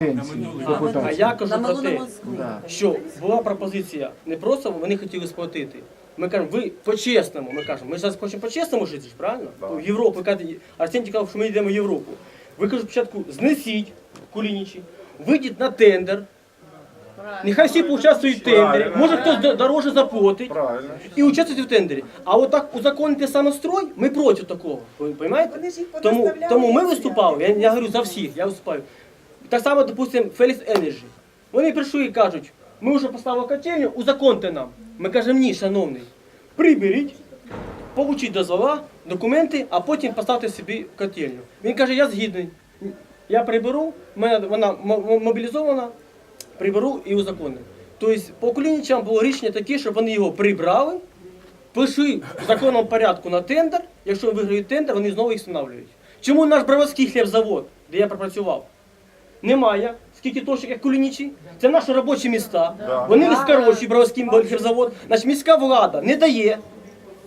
А я кажу На про те, що була пропозиція не просто вони хотіли сплатити. Ми кажемо, ви по-чесному, ми кажемо, ми зараз хочемо по-чесному жити, правильно? В Європу, кажете, Арсентій казав, що ми йдемо в Європу. Ви кажуть, спочатку знесіть кулінічі, вийдіть на тендер, нехай всі поучаствують в тендері, може хтось дороже заплатить Правильно. і участвуйте в тендері. А от так узаконити самострой, ми проти такого. Ви розумієте? Тому, тому ми виступали, я, я говорю за всіх, я виступаю. Так само, допустим, Felix Energy. Вони прийшли і кажуть, ми вже поставили котельню, узаконте нам. Ми кажемо, ні, шановний, приберіть, получіть дозвола, документи, а потім поставте собі котельню. Він каже, я згідний. Я приберу, вона мобілізована, приберу і узаконю. Тобто по Кулінічам було рішення таке, щоб вони його прибрали, пиши в законному порядку на тендер. Якщо виграють тендер, вони знову їх встановлюють. Чому наш Броварський хлібзавод, де я пропрацював, немає? Скільки точок, як Кулінічі? Це наші робочі міста. Вони скорочують Броварський хлібзавод. Значить, міська влада не дає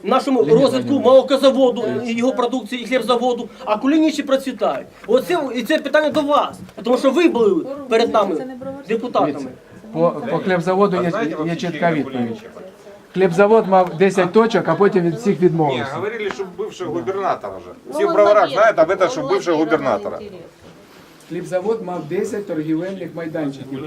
нашому розвитку молокозаводу, і його продукції і хлібзаводу, а кулінічі процвітають. Оце і це питання до вас, тому що ви були перед нами депутатами. По, по хлібзаводу А є, знаєте, є вообще чітка чьи відповідь. Кулиничи? Хлібзавод мав 10 точок, а потім від всіх Не, відмовився. говорили, что бывший губернатор уже. Все в броварах знают об этом, что бывший губернатора. Хлібзавод мав 10 торгівельних майданчиків.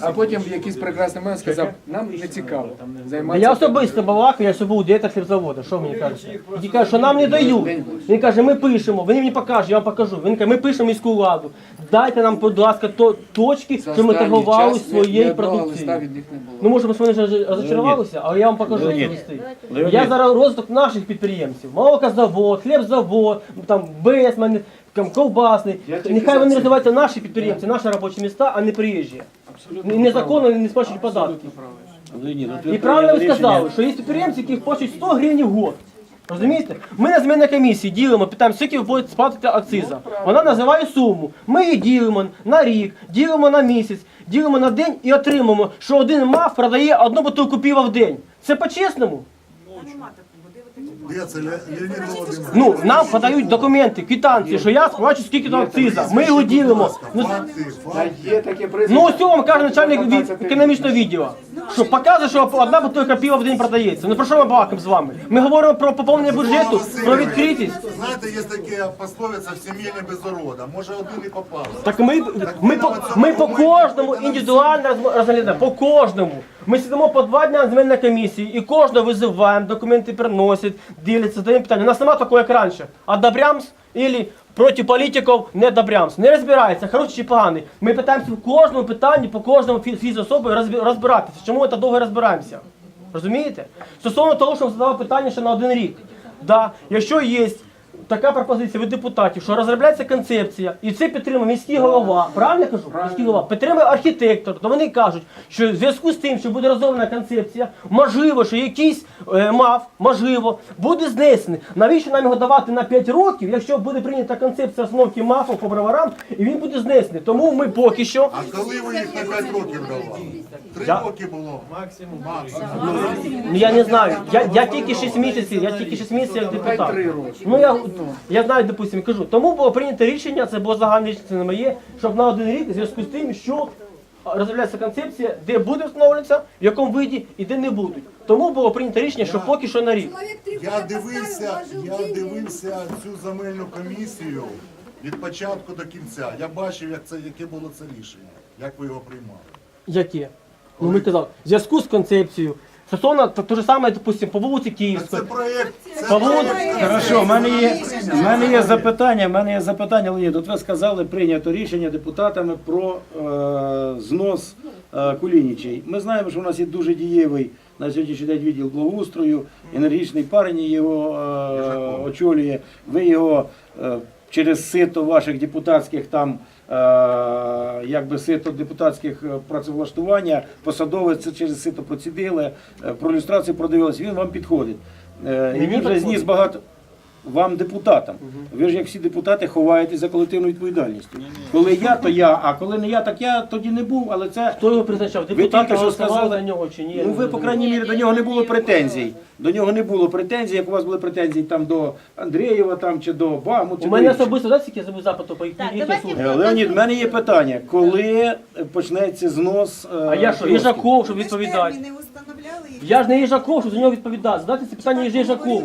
А потім в якийсь прекрасний момент сказав, нам не цікаво А займатися. Я особисто балакаю, я собі директор хлібзаводу. Що мені кажете? Він каже, що нам не дають. Він каже, ми пишемо, він мені покаже, я вам покажу. Він каже, ми пишемо міську владу. Дайте нам, будь ласка, то, точки, За що ми останній торгували час ні- своєю одного листа продукцією. від них не було. Ну, може, ми вони вже розчарувалися, але я вам покажу ці листи. Я зараз розвиток наших підприємців. Молокозавод, хлібзавод, там Бесман, там ковбасний. Нехай вони розвиваються наші підприємці, наші робочі міста, а не приїжджі. І незаконно не сплачують податки. І правильно ви сказали, що є підприємці, які платять 100 гривень в год. Розумієте? Ми на змінній комісії ділимо, питаємо, скільки ви будете сплатити акциза. Вона називає суму. Ми її ділимо на рік, ділимо на місяць, ділимо на день і отримаємо, що один мав продає одну бутилку пива в день. Це по-чесному. Дивіться, Ле- Леонід Володимирович. Ну, нам подають документи, квитанції, що я сплачу скільки то акциза. Ми його ділимо. Ну, Факти, факти. є таке прізвище. Ну ось цього вам каже начальник від економічного відділу, що показує, що одна бутилка пива в день продається. Ну про що ми балакаємо з вами? Ми говоримо про поповнення бюджету, про відкритість. Знаєте, є таке пословиця в сім'ї не без урода. Може один і попався. Так ми, ми, по, ми по кожному індивідуально розм- розглядаємо, по кожному. Ми сидимо по два дня на земельній комісії і кожного визиваємо, документи приносять, діляться, задаємо питання. У нас немає такого, як раніше. Одобрямс або проти політиків не добрямся. Не розбирається, хороший чи поганий. Ми питаємося в кожному питанні, по кожному фіз фізособі розбиратися. Чому ми так довго розбираємося? Розумієте? Стосовно того, що задавав питання ще на один рік. Да, якщо є така пропозиція від депутатів, що розробляється концепція, і це підтримує міський голова. Правильно я кажу? Міський голова підтримує архітектор. То вони кажуть, що в зв'язку з тим, що буде розроблена концепція, можливо, що якийсь е, мав, можливо, буде знесений. Навіщо нам його давати на 5 років, якщо буде прийнята концепція основки МАФу по броварам, і він буде знесений. Тому ми поки що. А коли ви їх на 5 років давали? Три Я- роки було. Максимум. Ну я не знаю. Я, я тільки 6 місяців, я тільки 6 місяців як депутат. Ну я, я знаю, допустим, кажу. Тому було прийнято рішення, це було загальне рішення, це не моє, щоб на один рік в зв'язку з тим, що розробляється концепція, де буде встановлюватися, в якому виді і де не будуть. Тому було прийнято рішення, що поки що на рік. Я дивився, я дивився цю земельну комісію від початку до кінця. Я бачив, як це, яке було це рішення, як ви його приймали. Яке? Ну ми казали, в зв'язку з концепцією. Стосовно то, то же саме, допустим, по вулиці Це проєкт, це По вулиці. Хорошо, в мене є, в мене є запитання. В мене є запитання, Леонід. От ви сказали, прийнято рішення депутатами про е, знос е, кулінічей. Ми знаємо, що у нас є дуже дієвий на сьогоднішній день відділ благоустрою, енергічний парень його е, очолює. Ви його е, через сито ваших депутатських там. Е, Якби сито депутатських е, працевлаштування, посадовець це через сито процідили, е, про люстрацію продивились, він вам підходить. І він вже зніс багато. Вам депутатам. Ви ж як всі депутати ховаєтесь за колективною відповідальністю. Коли я, то я, а коли не я, так я тоді не був, але це. Хто його призначав? Ви Депутати що голосували сказали, за нього чи ні? Я ну не ви, по крайній мірі, до нього не було претензій. До нього не було претензій, як у вас були претензії там до Андрієва там, чи до Бахмут, чи У до мене інших. особисто, знаєте, скільки я запиту по їх Так, їхній давайте? Е, Леонід, в мене є питання. Коли почнеться знос? е, А я що, кіосків? Їжаков, щоб відповідати? Я ж не Їжаков, щоб за нього відповідати. Задайте це питання Їжакову.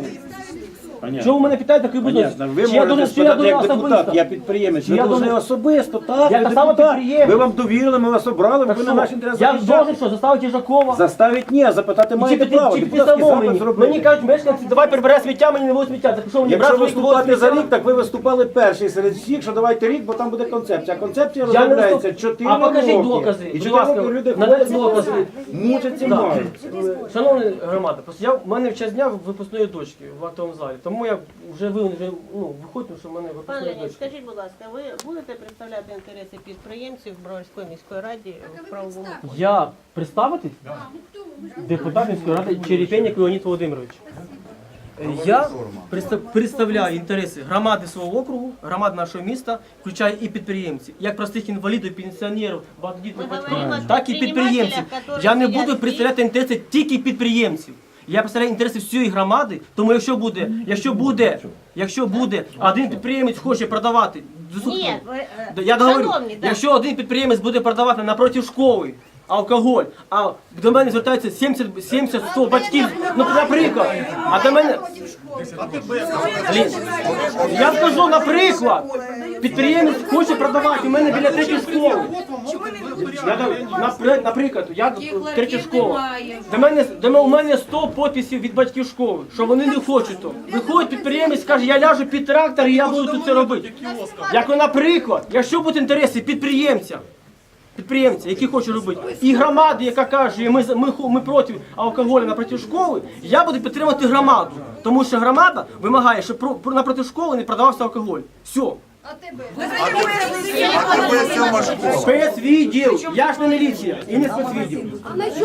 Понятно. Чого ви мене питаєте таку будуть? Понятно. Ви можете спитати як депутат, я підприємець. Чи Ви я должен- особисто, так, Я ви так само депутат. підприємець. Ви вам довірили, ми вас обрали, ви на наші інтереси Я ж должен що, заставити Їжакова? Заставить ні, а запитати І Чи маєте право. чи Депутатський запит мені? зробити. Кажуть, мешканці, давай прибере сміття, мені не було сміття. Так що мені Якщо брати виступати за рік, так ви виступали перший серед всіх, що давайте рік, бо там буде концепція. Концепція Я не розробляється виступ- 4 А покажіть роки. докази, І будь 4 ласка, роки люди надайте ходять, докази. мучаться Да. мають. Шановні громада, просто я в мене в час дня випускної дочки в актовому залі. Тому я вже ви вже ну виходьте, що в мене Пане випускної Леонід, дочки. скажіть, будь ласка, ви будете представляти інтереси підприємців Броварської міської раді в правовому полі? Я представитись? Депутат міської ради Черепенник Леонід Володимирович. Я представ- представляю інтереси громади свого округу, громади нашого міста, включаю і підприємців, як простих інвалідів, пенсіонерів, багатодітних Ми батьків, говоримо о так і підприємців. Я не буду представляти інтереси тільки підприємців. Я представляю інтереси всієї громади, тому якщо буде, якщо буде, якщо буде один підприємець хоче продавати, Ні, ви, е, Я говорю, шановні, да. якщо один підприємець буде продавати напроти школи алкоголь, а до мене звертаються 70, 70 100 батьків, ну наприклад, а до мене. Я скажу, наприклад, підприємець хоче продавати у мене біля третьої школи. Наприклад, я третя школа. До мене, до мене, у мене 100 підписів від батьків школи, що вони не хочуть то. Виходить підприємець, каже, я ляжу під трактор і я буду тут це робити. Як, наприклад, якщо будуть інтереси підприємця, підприємця, які хочуть робити, і громади, яка каже, ми, ми, ми проти алкоголю напроти школи, я буду підтримувати громаду. Тому що громада вимагає, щоб про, про- напроти школи не продавався алкоголь. Все. А тебе сьома школа. Спецвідділ. Я ж не міліція і не спецвідділ.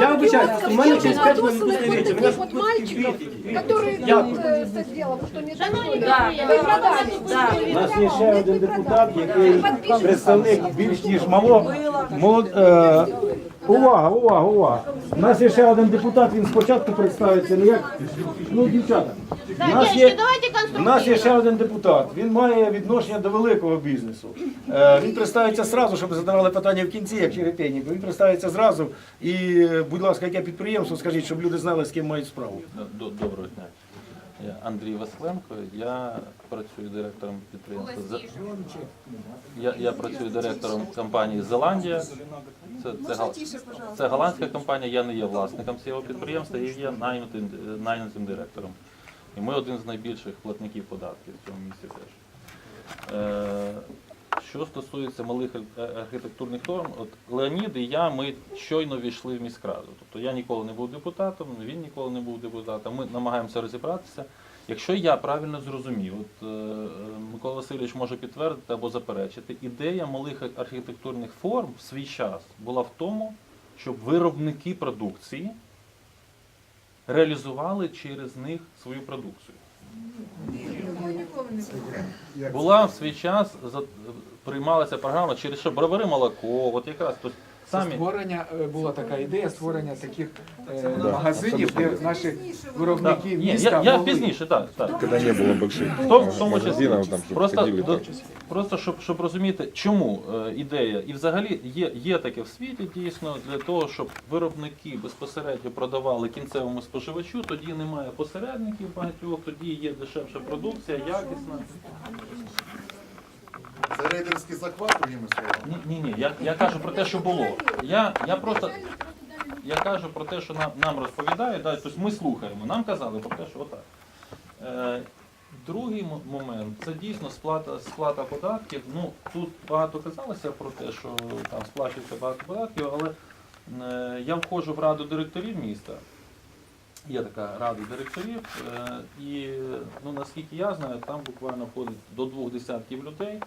Я вибачаюсь, у мене через 5 хвилин Отосланы відповідь. вот Мене этих вот мальчиков, которые Дякую. вот, э, это сделал, что не Шановні дозволили. друзі, Вы продали. У нас є ще один депутат, який представник більш ніж мало. молод- е, увага, увага, увага. У нас є ще один депутат, він спочатку представиться, не як. Ну, дівчата. У нас є, у нас є ще один депутат. Він має відношення до великого бізнесу. Е, Він представиться зразу, щоб задавали питання в кінці, як Черепенник. Він представиться зразу. І, будь ласка, яке підприємство, скажіть, щоб люди знали, з ким мають справу. Доброго дня. Я Андрій Василенко. Я працюю директором підприємства. Я, я працюю директором компанії Зеландія. Це, це, гал- це голландська компанія. Я не є власником цього підприємства, я є найнятим, найнятим директором. І ми один з найбільших платників податків в цьому місті теж. Е, що стосується малих архітектурних норм, от Леонід і я ми щойно війшли в міськраду. Тобто я ніколи не був депутатом, він ніколи не був депутатом. Ми намагаємося розібратися. Якщо я правильно зрозумів, от е, Микола Васильович може підтвердити або заперечити, ідея малих архітектурних форм в свій час була в тому, щоб виробники продукції реалізували через них свою продукцію. Була в свій час приймалася програма через що бровари молоко, от якраз тобто, самі Створення е, була така ідея створення таких е, магазинів, де наші виробники міста я, я могли. пізніше, так. так. Когда не было больших В тому, в тому магазинов, числі. там, просто, ходили до- просто щоб, щоб розуміти, чому е, ідея, і взагалі є, є таке в світі дійсно для того, щоб виробники безпосередньо продавали кінцевому споживачу, тоді немає посередників багатьох, тоді є дешевша продукція, якісна. Це рейдерський захват, другими словами. Ні, ні, ні. Я, я кажу про те, що було. Я, я просто я кажу про те, що нам, нам розповідають, да, тобто ми слухаємо. Нам казали про те, що отак. Е, другий мо- момент це дійсно сплата, сплата податків. Ну, тут багато казалося про те, що там сплачується багато податків, але е, я входжу в раду директорів міста. Є така рада директорів, е, і ну, наскільки я знаю, там буквально входить до двох десятків людей.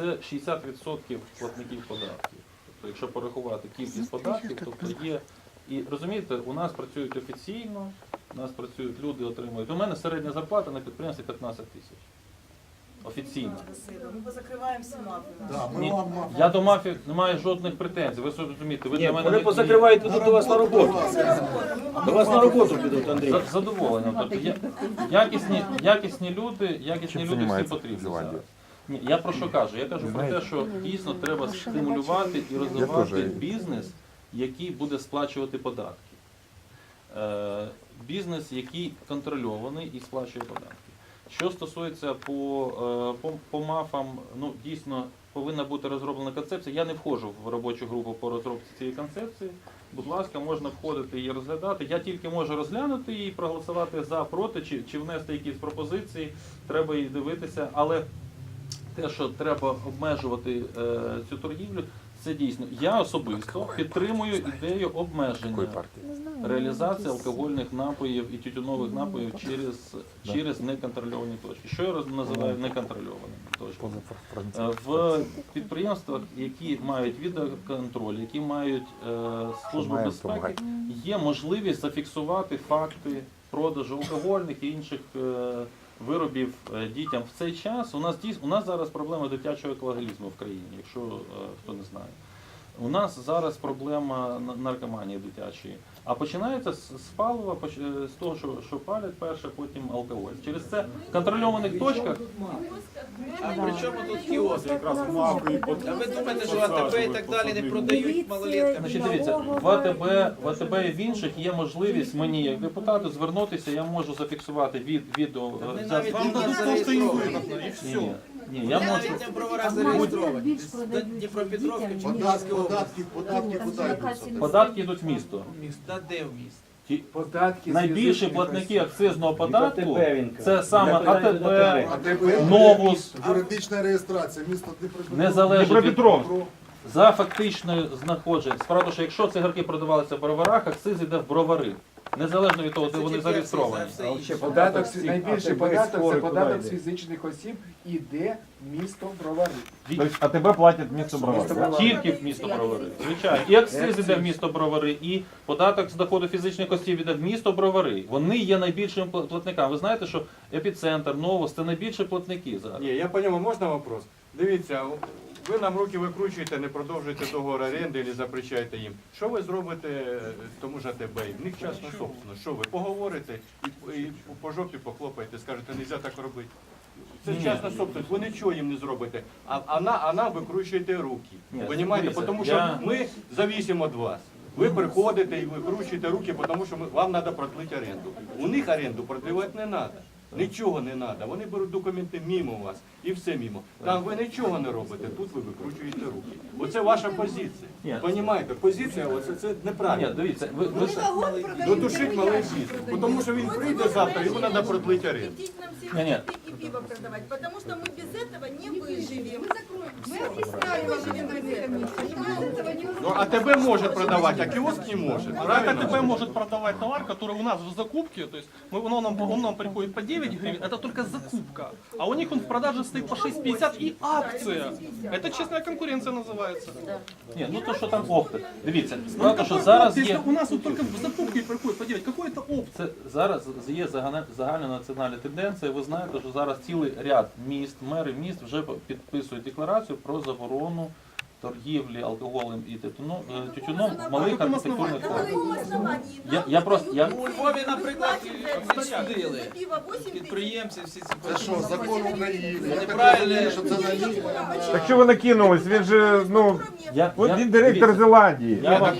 Це 60% платників податків. Тобто, якщо порахувати кількість податків, тобто є. І розумієте, у нас працюють офіційно, У нас працюють люди, отримують. У мене середня зарплата на підприємстві 15 тисяч. Офіційно. Ми позакриваємо мафію. Ні, я до мафії не маю жодних претензій. Ви розумієте, ви Ні, для мене вони не- позакривають, підуть до вас на роботу. До вас на роботу підуть, Андрій. За- задоволенням. Тобто я, якісні, якісні люди, якісні люди всі потрібні зараз. Ні, я про що кажу? Я кажу про те, що дійсно треба стимулювати і розвивати бізнес, який буде сплачувати податки. Е, бізнес, який контрольований і сплачує податки. Що стосується по, е, по, по мафам, ну дійсно повинна бути розроблена концепція. Я не входжу в робочу групу по розробці цієї концепції. Будь ласка, можна входити і розглядати. Я тільки можу розглянути і проголосувати за, проти, чи, чи внести якісь пропозиції. Треба її дивитися. Але те, що треба обмежувати е, цю торгівлю, це дійсно. Я особисто підтримую ідею обмеження реалізації алкогольних напоїв і тютюнових напоїв через, через неконтрольовані точки. Що я роз- називаю неконтрольованими точками? Е, В підприємствах, які мають відеоконтроль, які мають е, службу безпеки, є можливість зафіксувати факти продажу алкогольних і інших е, виробів е, дітям в цей час. У нас у нас зараз проблема дитячого алкоголізму в країні, якщо е, хто не знає. У нас зараз проблема на- наркоманії дитячої. А починається з, палива, поч- е, з того, що, що палять перше, потім алкоголь. Через це в контрольованих точках При чому тут кіоск? Якраз мафії. А ви думаєте, що АТБ і так далі не продають малоліткам? Значить, дивіться, в АТБ, в АТБ і в інших є можливість мені, як депутату, звернутися, я можу зафіксувати від відео. е, Вони взяти- навіть не зареєстровані. Ні, ні, я можу. Дніпропетровки чи Податки, податки, податки куди йдуть? Податки йдуть в місто. Та де в місті? Ті- Податки Найбільші платники акцизного податку це саме АТБ, АТБ. Новус, Юридична реєстрація, місто Дніпропетровськ. не залежить від за фактичною знаходженням. Справді, що якщо цигарки продавалися в броварах, акциз йде в бровари. Незалежно від того, де вони зареєстровані. а. Податок, з- найбільший податок це податок з фізичних осіб іде місто Бровари. А тебе платять місто Бровари. Тільки в місто Бровари. Звичайно. І акциз іде в місто Бровари, і податок з доходу фізичних осіб іде в місто Бровари. Вони є найбільшими пла- платниками. Ви знаєте, що епіцентр, Новос це найбільші платники зараз. Ні, я поняв, можна вопрос? Дивіться, ви нам руки викручуєте, не продовжуєте договор оренди або запрещаєте їм. Що ви зробите е, тому ж АТБ? В них частна собственность. Що ви поговорите і, і по жопі похлопаєте, скажете, не можна так робити. Це Ні. частна собственность, ви нічого їм не зробите. А, а, на, а нам викручуєте руки. Ні, Понімаєте? дивіться, Тому що я- ми завісимо від вас. Ви приходите і викручуєте руки, тому що ми, вам треба продлити оренду. У них оренду продлівати не треба. Нічого не треба. Вони беруть документи мимо вас і все мимо. Там ви нічого не робите, тут ви викручуєте руки. Оце ваша позиція. Ні. Понімаєте? Позиція оце це Ні, неправильно. дивіться, ви, ви Додушить малий бізнес. Тому що він прийде завтра, йому треба продлити оренду. Запретить нам всем Не-не. спиртик и пиво продавать, потому что мы без этого не выживем. Мы объясняли ваши комиссии. Ну, а тебе може продавати, а кіоск не може. Правильно? АТБ может продавать товар, который у нас в закупке, то есть мы, он, нам, он нам приходит по 9 гривен, это только закупка. А у них он в продаже стоит по 6,50 и акция. Это честная конкуренция называется. ні, ну то що там опти. Дивіться, справді, що зараз Если є. у нас вот только в закупке приходит по 9, какой это опт? Це зараз є загальна загальнонаціональна тенденція. Ви знаєте, що зараз цілий ряд міст, мери міст вже підписують декларацію про заборону торгівлі алкоголем і тютюном, е, тютюном в малих архітектурних На формах. каком основании? Я, я просто я У Львові, наприклад, відсудили за пиво 8 тысяч. підприємці всі ці Це що, закон України? Я так розумію, що це на них. Так що ви накинулись? Він же, ну, я, от я- він директор дивіться, Зеландії, Я вам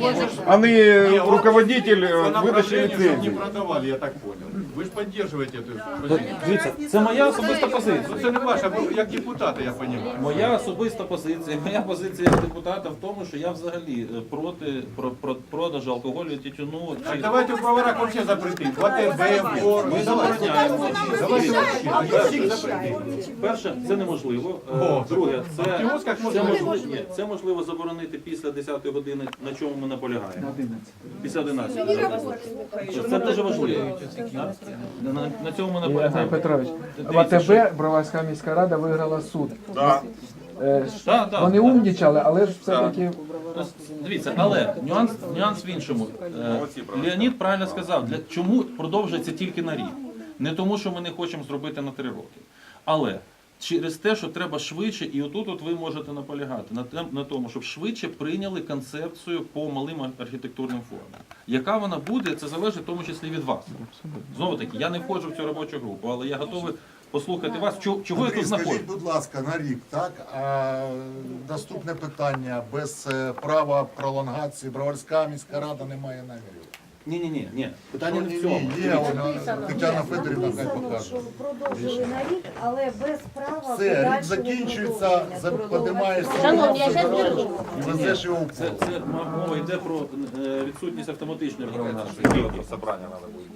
а не руководитель е, видачі ліцензії. продавали, я так понял. Ви ж підтримуєте цю позицію. Дивіться, це моя особиста позиція. Ну, Це не ваша, як депутата, я розумію. Моя особиста позиція, моя позиція як депутата в тому, що я взагалі е, проти про, про, продажу алкоголю тютюну. Так Чи... давайте в праварах вообще запретить. В АТБ, в. Давайте вообще. Всіх запретить. Перше, це неможливо. Е, О, Друге, це, в кіосках це, можна. можливо, ні, це можливо заборонити після 10 години, на чому ми наполягаємо. Після 11. Це дуже важливо. На, цьому ми Андрій. Петрович, в АТБ Броварська міська рада виграла суд. Да. е, Да, да, вони да. умнічали, але ж все-таки Дивіться, але нюанс, нюанс в іншому. Е, Леонід правильно сказав, для чому продовжується тільки на рік? Не тому, що ми не хочемо зробити на три роки. Але через те, що треба швидше, і отут от ви можете наполягати на, тем, на тому, щоб швидше прийняли концепцію по малим архітектурним формам. Яка вона буде, це залежить в тому числі від вас. Знову таки, я не входжу в цю робочу групу, але я готовий послухати вас. Чого, чого я Андрій, тут скажіть, будь ласка, на рік, так? А наступне питання. Без е, права пролонгації Броварська міська рада не має намірів. Ні, ні, ні, ні. Питання не в цьому. вона- Тетяна Федорівна хай покаже. Продовжили на рік, але без права Все, рік подальшого закінчується, продовження. за- подимаєшся Шановні, я щас дорогу і везеш його в Це, поле. це мова йде про е, відсутність автоматичної пролонгації. Собрання надо будет.